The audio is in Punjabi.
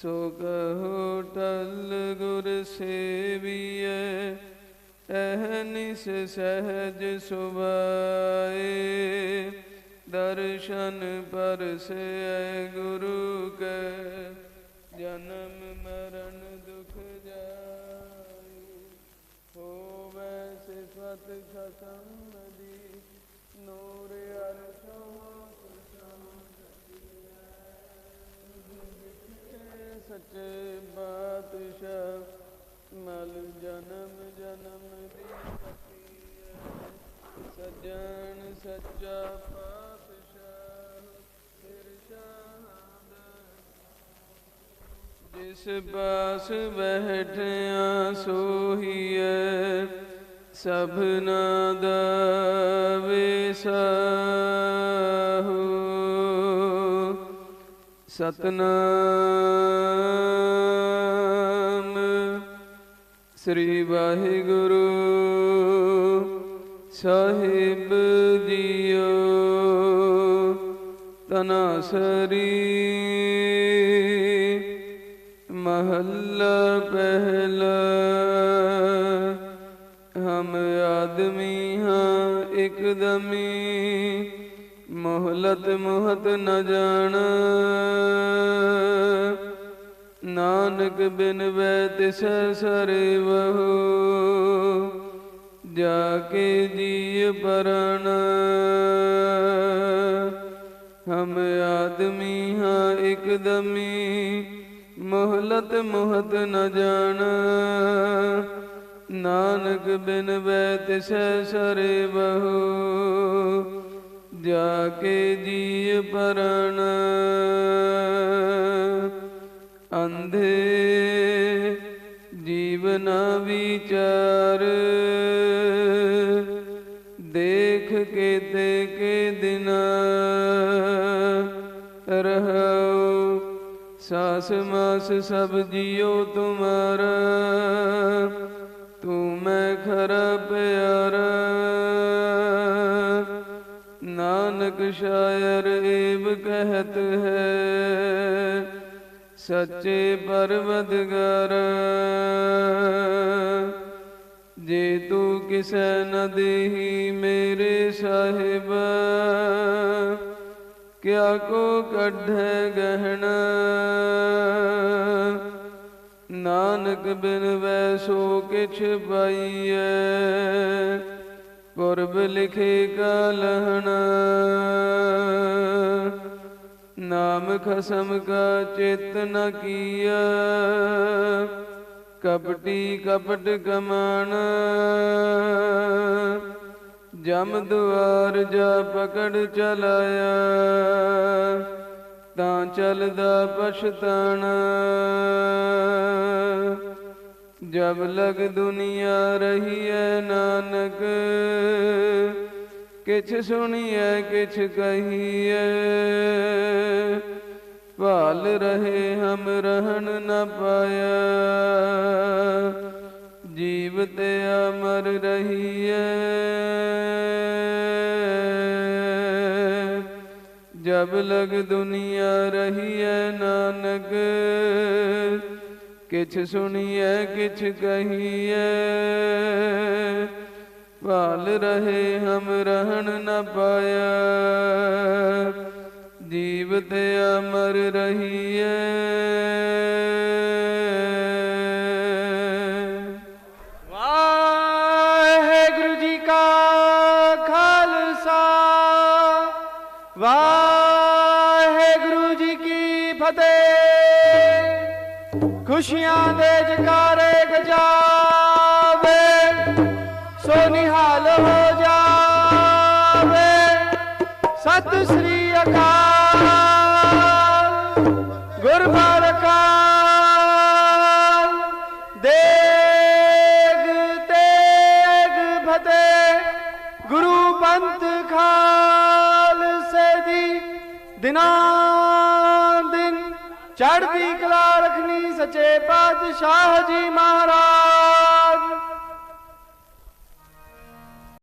ਸੋ ਕਹੋ ਟਲ ਗੁਰ ਸੇਵੀਐ ਅਹਨਿਸ ਸਹਿਜ ਸੁਭਾਏ। ਦਰਸ਼ਨ ਪਰਸੈ ਗੁਰੂ ਕੈ, ਜਨਮ ਮਰਨ ਦੁਖ ਜਾਈ ਹੋਵੇ ਸਿਫਤ ਖਸਮ ਦੀ ਨੂਰ ਸੱਚੇ ਬਾਦਸ਼ਾਹ, ਮਲ ਜਨਮ ਜਨਮ ਦੀ ਪਤੀਐ ਸਜਣ ਸੱਚਾ ਪਾਤਸ਼ਾਹ ਇਰਸ਼ਾਦ ਜਿਸ ਬਾਸ ਬਹਿਠਿਆ ਸੋਹੀਐ ਸਭਨਾ ਦਾ ਵਿਸਾਹੂ। ਸਤਨਾਮ। ਸ੍ਰੀ ਵਾਹਿਗੁਰੂ ਸਾਹਿਬ ਜੀਓ। ਤਨਾਸਰੀ ਮਹੱਲਾ ਪਹਿਲਾ। ਹਮ ਆਦਮੀ ਹਾਂ ਇਕਦਮੀ ਮੋਹਲਤ ਮੋਹਤ ਨ ਜਾਣ। ਨਾਨਕ ਬਿਨ ਵੈ ਤਿਸ ਸਰੇ ਬਹੁ ਜਾ ਕੇ ਜੀ ਪਰਣ। ਹਮ ਆਦਮੀ ਹਾਂ ਇਕਦਮੀ ਮੋਹਲਤ ਮੋਹਤ ਨ ਜਾਣ। ਨਾਨਕ ਬਿਨ ਵੈ ਤਿਸ ਸਰੇ ਬਹੁ ਜਾ ਕੇ ਜੀ ਪਰਣ। ਅੰਧੇ ਜੀਵਨ ਵਿਚਾਰ। ਦੇਖ ਕੇ ਤੇ ਕੇ ਦਿਨ ਰਹੋ ਸਾਸ ਮਾਸ ਸਭ ਜਿਉ ਤੁਮਾਰਾ। ਨਾਨਕ ਸ਼ਾਇਰ ਏਵ ਕਹਤ ਹੈ। ਸੱਚੇ ਪਰਵਦਗਾਰ ਜੇ ਤੂੰ ਕਿਸੈ ਨ ਦੇਹੀ ਮੇਰੇ ਸਾਹਿਬ, ਕਿਆ ਕੋ ਕੱਢੈ ਗਹਿਣਾ? ਨਾਨਕ ਬਿਨ ਵੈਸੋ ਕਿਛ ਪਾਈਐ। ਪੁਰਬ ਲਿਖੇ ਕਾ ਨਾਮ ਖਸਮ ਕਾ ਚਿਤ ਨ ਕੀਆ ਕਪਟੀ ਕਪਟ ਕਮਾਣ ਜਮ ਦੁਆਰ ਜਾ ਪਕੜ ਚਲਾਇਆ। ਤਾਂ ਚਲਦਾ ਪਛਤਾਣਾ ਜਬ ਲਗ ਦੁਨੀਆ ਰਹੀਐ ਨਾਨਕ, ਕਿਛ ਸੁਣੀਐ, ਕਿਛ ਕਹੀਐ। ਭਾਲ ਰਹੇ ਹਮ ਰਹਿਣ ਨ ਪਾਇਆ, ਜੀਵ ਤੇ ਅਮਰ ਰਹੀਐ। ਜਬ ਲਗ ਦੁਨੀਆ ਰਹੀਐ ਨਾਨਕ ਕਿਛ ਸੁਣੀਐ, ਕਿਛ ਕਹੀਐ। ਭਾਲ ਰਹੇ ਹਮ ਰਹਿਣ ਨ ਪਾਇਆ। ਜੀਵ ਤੇ ਅਮਰ ਰਹੀਐ। ਵਾਹਿਗੁਰੂ ਜੀ ਕਾ ਖਾਲਸਾ। ਵਾਹਿਗੁਰੂ ਜੀ ਕੀ ਫਤਿਹ। ਖੁਸ਼ੀਆਂ ਦੇ ਜਕਾਰੇ ਗਜਾਵੇ ਸੋ ਨਿਹਾਲ ਹੋ ਜਾਵੇ। ਸਤਿ ਸ੍ਰੀ ਅਕਾਲ ਗੁਰਬਾਰਕਾਲ ਦੇਗ, ਤੇਗ, ਫਤਿਹ, ਗੁਰੂ ਪੰਥ ਖਾਲਸੇ ਦੀ ਦਿਨਾਂ ਚੜ੍ਹਦੀ ਕਲਾ ਰੱਖਣੀ ਸੱਚੇ ਪਾਤਸ਼ਾਹ ਜੀ ਮਹਾਰਾਜ।